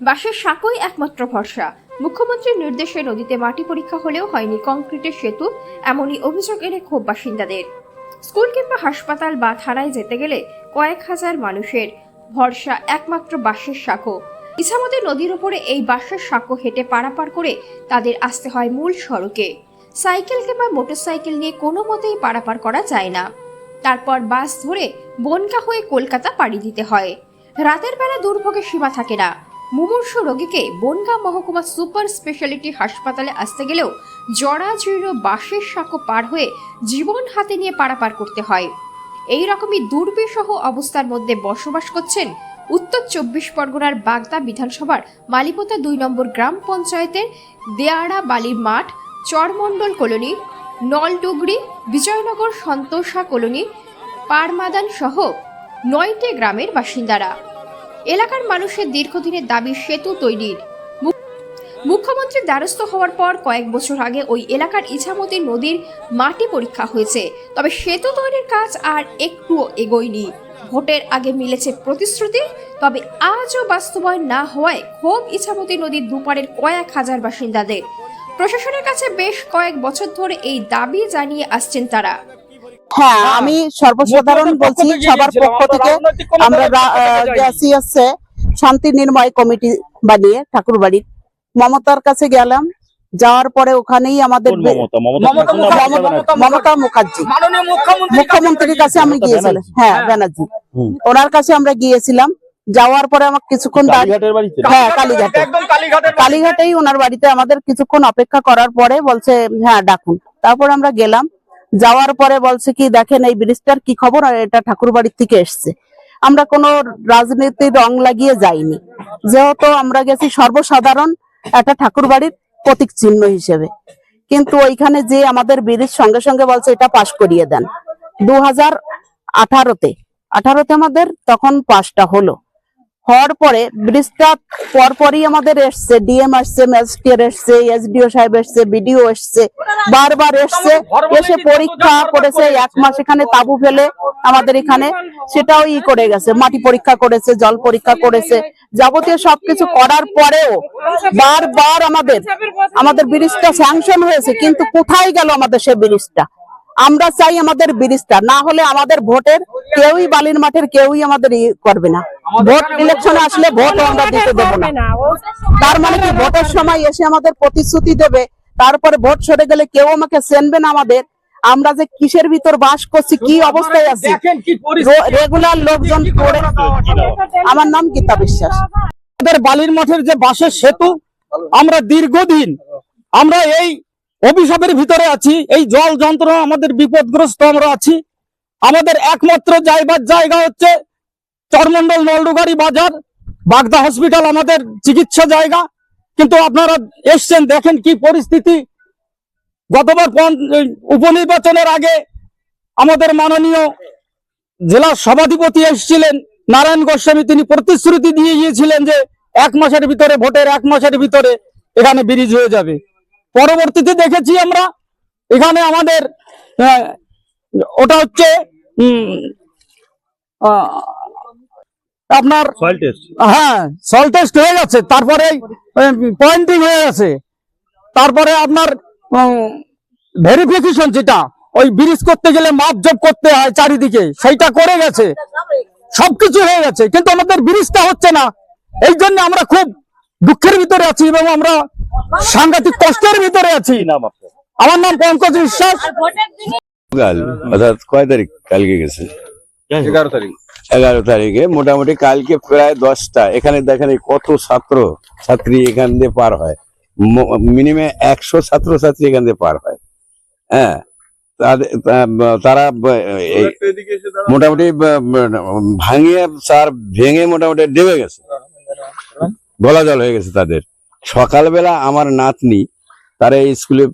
বাসের সাঁকোই একমাত্র ভরসা। মুখ্যমন্ত্রীর নির্দেশে নদীতে মাটি পরীক্ষা হলেও হয়নি কংক্রিটের সেতু, এমনই অভিযোগ এনে ক্ষোভ বাসিন্দাদের। স্কুল কিংবা হাসপাতাল বা থানায় যেতে গেলে কয়েক হাজার মানুষের ভরসা একমাত্র বাঁশের সাঁকো। ইছামতি নদীর উপরে এই বাঁশের সাঁকো হেঁটে পারাপার করে তাদের আসতে হয় মূল সড়কে। সাইকেল কিংবা মোটরসাইকেল নিয়ে কোনো মতেই পারাপার করা যায় না। তারপর বাস ধরে বনকা হয়ে কলকাতা পাড়ি দিতে হয়। রাতের বেলা দুর্ভোগের সীমা থাকে না। মুমূর্ষু রোগীকে বনগাঁ মহকুমা সুপার স্পেশালিটি হাসপাতালে আসতে গেলেও জরাজীর্ণ বাঁশের সাঁকো পার হয়ে জীবন হাতে নিয়ে পারাপার করতে হয়। এই রকমই দুর্বিষহ অবস্থার মধ্যে বসবাস করছেন উত্তর চব্বিশ পরগনার বাগদা বিধানসভার মালিপোতা দুই নম্বর গ্রাম পঞ্চায়েতের দেয়াড়া বালির মাঠ, চরমণ্ডল কলোনি, নলডুগরি, বিজয়নগর সন্তোষা কলোনি, পারমাদান সহ নয়টি গ্রামের বাসিন্দারা। এলাকার মানুষের দীর্ঘদিনের দাবি সেতু তৈরির। মুখ্যমন্ত্রীর দ্বারস্থ হওয়ার পর কয়েক বছর আগে ওই এলাকার ইছামতি নদীর মাটি পরীক্ষা হয়েছে। তবে সেতু তৈরির কাজ আর একটুও এগোয়নি। ভোটের আগে মিলেছে প্রতিশ্রুতি, তবে আজও বাস্তবায়ন না হওয়ায় ক্ষোভ ইছামতি নদীর দুপারের কয়েক হাজার বাসিন্দাদের। প্রশাসনের কাছে বেশ কয়েক বছর ধরে এই দাবি জানিয়ে আসছেন তারা। হ্যাঁ আমি সর্বসাধারণ বলছি সবার পক্ষ থেকে আমরা হচ্ছে শান্তি নির্ময় কমিটি বানিয়ে ঠাকুরবাড়ির মমতার কাছে গেলাম যাওয়ার পরে ওখানেই আমাদের মমতা মমতা মমতা মমতা মুখার্জি, মুখ্যমন্ত্রীর কাছে আমি গিয়েছিলাম। হ্যাঁ হ্যাঁ। ব্যানার্জি। ওনার কাছে আমরা গিয়েছিলাম যাওয়ার পরে আমার কিছুক্ষণ হ্যাঁ কালীঘাটে। কালীঘাটেই ওনার বাড়িতে আমাদের কিছুক্ষণ অপেক্ষা করার পরে বলছে হ্যাঁ ডাকুন। তারপর আমরা গেলাম যাওয়ার পরে বলছে কি, দেখেন এই ব্রিজটার কি খবর? আর এটা ঠাকুর বাড়ির থেকে এসছে। আমরা কোনো রাজনীতির রং লাগিয়ে যাইনি। যেহেতু আমরা গেছি সর্বসাধারণ একটা ঠাকুর বাড়ির প্রতীক চিহ্ন হিসেবে। কিন্তু ওইখানে যে আমাদের ব্রিজ সঙ্গে সঙ্গে বলছে, এটা পাশ করিয়ে দেন। দু হাজার আঠারোতে আঠারোতে আমাদের তখন পাশটা হলো। হওয়ার পরে ব্রিজটা পরপরই আমাদের এসছে ডিএম আসছে, ম্যাজিস্ট্রেট এসছে এসডিও সাহেব এসছে বিডিও এসছে, বারবার এসছে, এসে পরীক্ষা করেছে, এক মাস এখানে তাবু ফেলে আমাদের এখানে, সেটাও ই করে গেছে, মাটি পরীক্ষা করেছে, জল পরীক্ষা করেছে, যাবতীয় সবকিছু করার পরেও বারবার আমাদের আমাদের ব্রিজটা স্যাংশন হয়েছে, কিন্তু কোথায় গেল আমাদের সে ব্রিজটা? আমরা চাই আমাদের ব্রিজটা না হলে আমাদের ভোটের কেউই বালির মাঠের কেউই আমাদের ই করবে না। ভোট ইলেকশন আসলে ভোট আমরা দিতে দেবো না। তার মানে কি ভোটের সময় এসে আমাদের প্রতিশ্রুতি দেবে তারপরে ভোট সরে গেলে কেউ আমাকে চেনবে না আমাদের। আমরা যে কিসের ভিতর বাস করছি কি অবস্থায় আছি? রেগুলার লোকজন পড়ে আমার নাম গীতা বিশ্বাস। আমাদের বালির মাঠের যে বাসের সেতু আমরা দীর্ঘদিন আমরা এই অভিশাপের ভিতরে আছি, এই জল যন্ত্রণা আমাদের বিপদগ্রস্ত আমরা আছি। আমাদের একমাত্র যাইবার জায়গা হচ্ছে চরমন্ডল নলডুগারি বাজার, বাগদা হসপিটাল আমাদের চিকিৎসা জায়গা। কিন্তু আপনারা এসছেন, দেখেন কি পরিস্থিতি। গতবার উপনির্বাচনের আগে আমাদের মাননীয় জেলা সভাধিপতি এসেছিলেন, নারায়ণ গোস্বামী। তিনি প্রতিশ্রুতি দিয়ে গিয়েছিলেন যে এক মাসের ভিতরে, ভোটের এক মাসের ভিতরে এখানে ব্রিজ হয়ে যাবে। পরবর্তীতে দেখেছি আমরা এখানে আমাদের ওটা হচ্ছে আপনার হ্যাঁ সল টেস্ট হয়ে গেছে তারপরে পয়েন্টিং হয়ে গেছে। তারপরে আপনার ভেরিফিকেশন যেটা ওই ব্রিজ করতে গেলে মাপ জব করতে হয় চারিদিকে সেইটা করে গেছে। সবকিছু হয়ে গেছে কিন্তু আমাদের ব্রিজটা হচ্ছে না। এই জন্য আমরা খুব দুঃখের ভিতরে আছি এবং আমরা সাংঘাতিক কষ্টের ভিতরে আছি। আমার নাম পঙ্কজ বিশ্বাস। কাল অর্থাৎ কয় তারিখ? কালকে গেছে। এগারো তারিখ। এগারো তারিখে মোটামুটি কালকে প্রায় দশটা। এখানে দেখেন কত ছাত্র ছাত্রী এখান দিয়ে পার হয়। মিনিমাম একশো ছাত্র ছাত্রী এখান দিয়ে পার হয়। হ্যাঁ? তাদের- তারা এই মোটামুটি ভাঙিয়ে চার ভেঙে মোটামুটি ডেবে গেছে। গলা জল হয়ে গেছে তাদের। সকালবেলা আমার নাতনি তারা এই স্কুলে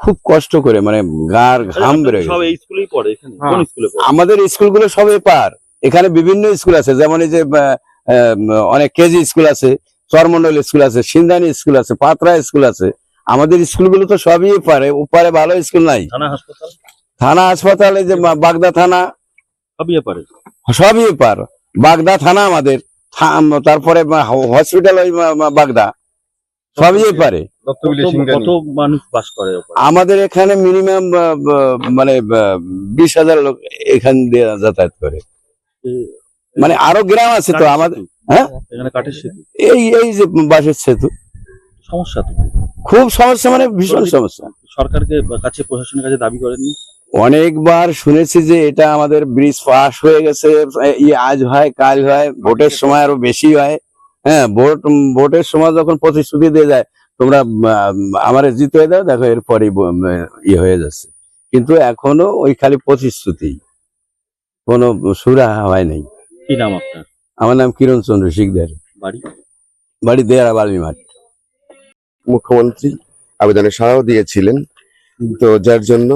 খুব কষ্ট করে মানে গার ঘাম বেরোয় সব এই স্কুলেই পড়ে এখানে? কোন স্কুলে আমাদের স্কুলগুলো সবই পার। এখানে বিভিন্ন স্কুল আছে যেমন এই যে অনেক কেজি স্কুল আছে চরমন্ডল স্কুল আছে সিন্ধানি স্কুল আছে পাতরা স্কুল আছে। আমাদের স্কুলগুলো তো সবই পারে ওপারে ভালো স্কুল নাই। থানা হাসপাতাল? এই যে বাগদা থানা সবই পারে? সবই পার। বাগদা থানা আমাদের তারপরে হসপিটাল ওই বাগদা। সবই পারে। কত মানুষ বাস করে আমাদের এখানে মিনিমাম মানে বিশ হাজার লোক এখান দিয়ে যাতায়াত করে। মানে আরও গ্রাম আছে তো আমাদের হ্যাঁ? এখানে কাঠের সেতু। এই এই যে বাসের সেতু। সমস্যা তো। খুব সমস্যা মানে ভীষণ সমস্যা। সরকারকে কাছে প্রশাসনের কাছে দাবি করেননি? অনেকবার শুনেছি যে এটা আমাদের ব্রিজ পাস হয়ে গেছে ই আজ হয় কাল হয় ভোটের সময় আরও বেশি হয়। হ্যাঁ ভোট ভোটের সময় যখন প্রতিশ্রুতি দিয়ে যায় তোমরা আমার জিতে দাও দেখো এরপরই ইয়ে হয়ে যাচ্ছে। কিন্তু এখনও ওই খালি প্রতিশ্রুতি। কোনো সুরা হয় নাই। কি নাম আপনার? আমার নাম কিরণ চন্দ্র শিকদার। বাড়ি? বাড়ি দেয়ারা বালমি মাঠ। মুখ্যমন্ত্রী আবেদনে সাড়াও দিয়েছিলেন। তো যার জন্য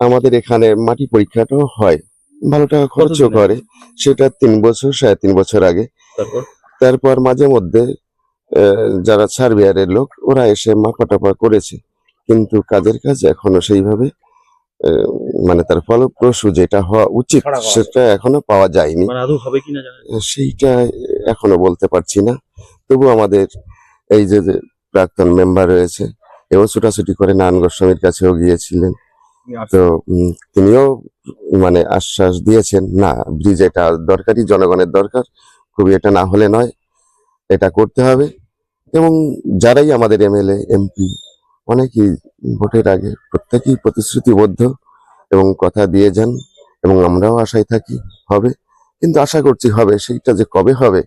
আমাদের এখানে মাটি পরীক্ষাটাও হয়। ভালো টাকা খরচও করে। সেটা তিন বছর সাড়ে তিন বছর আগে। তারপর? তারপর মাঝে মধ্যে যারা সার্ভেয়ারের লোক ওরা এসে মাপা টাপা করেছে। কিন্তু কাজের কাজ এখনও সেইভাবে মানে তার ফলপ্রসূ যেটা হওয়া উচিত সেটা এখনও পাওয়া যায়নি। মানে সেইটা এখনও বলতে পারছি না। তবু আমাদের এই যে প্রাক্তন মেম্বার রয়েছে এও ছুটাছুটি করে নারায়ণ গোস্বামীর কাছেও গিয়েছিলেন। তো তিনিও মানে আশ্বাস দিয়েছেন না ব্রিজ এটা দরকারি জনগণের দরকার। খুবই এটা না হলে নয় এটা করতে হবে। এবং যারাই আমাদের এমএলএ এমপি অনেকেই ভোটের আগে প্রত্যেকেই প্রতিশ্রুতিবদ্ধ এবং কথা দিয়ে যান এবং আমরাও আশায় থাকি হবে। কিন্তু আশা করছি হবে সেইটা যে কবে হবে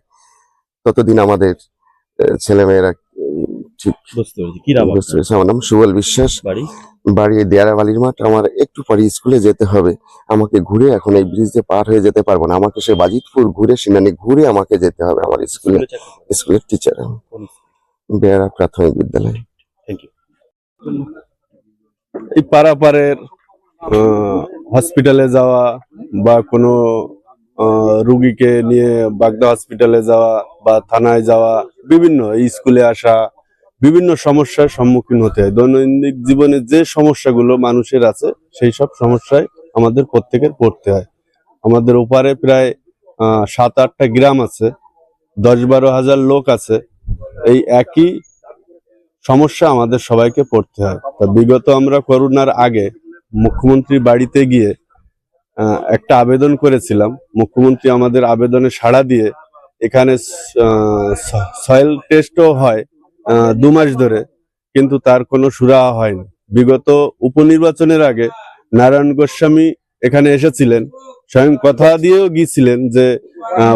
ততদিন আমাদের ছেলেমেয়েরা ঠিক বুঝতে পেরেছি। আমার নাম সুবল বিশ্বাস। বাড়ি? বাড়ি দেয়ারা বালির মাঠ আমার একটু পরে স্কুলে যেতে হবে। আমাকে ঘুরে এখন এই ব্রিজ পার হয়ে যেতে পারব না। আমাকে সে বাজিতপুর ঘুরে সিনানি ঘুরে আমাকে যেতে হবে আমার স্কুলে। স্কুলে স্কুলের টিচার বেয়ারা প্রাথমিক বিদ্যালয়। এই পারাপারের হসপিটালে যাওয়া বা কোনো রুগীকে নিয়ে বাগদা হসপিটালে যাওয়া বা থানায় যাওয়া বিভিন্ন স্কুলে আসা বিভিন্ন সমস্যার সম্মুখীন হতে হয়। দৈনন্দিন জীবনে যে সমস্যাগুলো মানুষের আছে, সেই সব সমস্যায় আমাদের প্রত্যেকের পড়তে হয়। আমাদের ওপারে প্রায় সাত আটটা গ্রাম আছে দশ বারো হাজার লোক আছে। এই একই সমস্যা আমাদের সবাইকে পড়তে হয়। তা বিগত আমরা করোনার আগে মুখ্যমন্ত্রী বাড়িতে গিয়ে একটা আবেদন করেছিলাম। মুখ্যমন্ত্রী আমাদের আবেদনে সাড়া দিয়ে এখানে সয়েল টেস্টও হয়। দু মাস ধরে কিন্তু তার কোনো সুরাহা হয়নি। বিগত উপনির্বাচনের আগে নারায়ণ গোস্বামী এখানে এসেছিলেন স্বয়ং কথা দিয়েও গিয়েছিলেন যে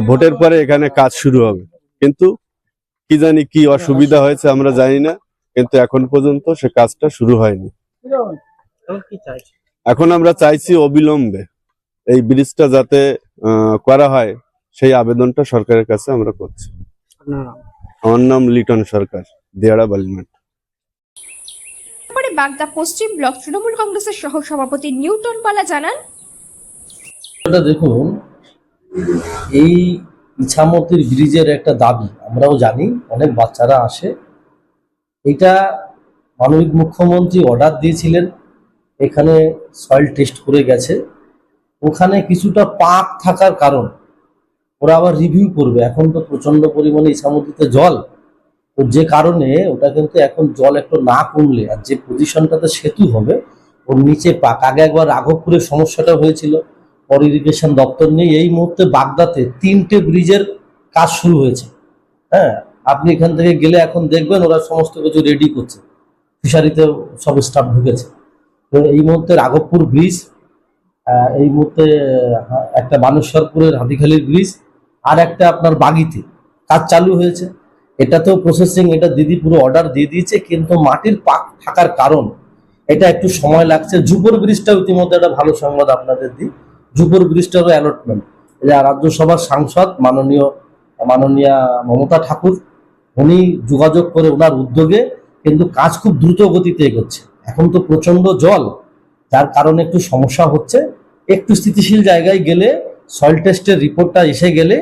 ভোটের পরে এখানে কাজ শুরু হবে। কিন্তু কি জানি কি অসুবিধা হয়েছে আমরা জানি না কিন্তু এখন পর্যন্ত সে কাজটা শুরু হয়নি। এখন আমরা চাইছি অবিলম্বে এই ব্রিজটা যাতে করা হয় সেই আবেদনটা সরকারের কাছে আমরা করছি। আমার নাম লিটন সরকার। দিয়াড়া বালিমাট পরে বাগদা পশ্চিম ব্লক তৃণমূল কংগ্রেসের সহ সভাপতি নিউটন পালা জানান। দেখুন এই ইছামতির ব্রিজের একটা দাবি আমরাও জানি অনেক বাচ্চারা আসে। এটা মাননীয় মুখ্যমন্ত্রী অর্ডার দিয়েছিলেন এখানে সয়েল টেস্ট করে গেছে। ওখানে কিছুটা পাক থাকার কারণ ওরা আবার রিভিউ করবে। এখন তো প্রচণ্ড পরিমাণে ইছামতিতে জল তো যে কারণে ওটা কিন্তু এখন জল একটু না কমলে আর যে পজিশনটাতে সেতু হবে, ওর নিচে পাক আগে একবার রাঘবপুরের সমস্যাটা হয়েছিল। পর ইরিগেশন দপ্তর নেই। এই মুহূর্তে বাগদাতে তিনটে ব্রিজের কাজ শুরু হয়েছে। হ্যাঁ আপনি এখান থেকে গেলে এখন দেখবেন ওরা সমস্ত কিছু রেডি করছে। ফিশারিতে সব স্টাফ ঢুকেছে। তো এই মুহূর্তে রাঘবপুর ব্রিজ এই মুহূর্তে একটা বানেশ্বরপুরের হাতিখালির ব্রিজ আর একটা আপনার বাগিতে। কাজ চালু হয়েছে। এটাতেও প্রসেসিং এটা দিদি পুরো অর্ডার দিয়ে দিয়েছে, কিন্তু মাটির পাক থাকার কারণ, এটা একটু সময় লাগছে। জুপর ব্রিজটাও ইতিমধ্যে একটা ভালো সংবাদ আপনাদের দিই। জুপর ব্রিজটারও অ্যালটমেন্ট যা রাজ্যসভার সাংসদ, মাননীয়, মাননীয়া মমতা ঠাকুর, উনি যোগাযোগ করে ওনার উদ্যোগে কিন্তু কাজ খুব দ্রুত গতিতে এগোচ্ছে। এখন তো প্রচণ্ড জল, যার কারণে একটু সমস্যা হচ্ছে। একটু স্থিতিশীল জায়গায় গেলে সয়েল টেস্টের রিপোর্টটা এসে গেলে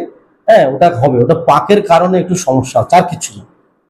হ্যাঁ ওটা হবে। ওটা পাকের কারণে একটু সমস্যা চার আর কিছু না।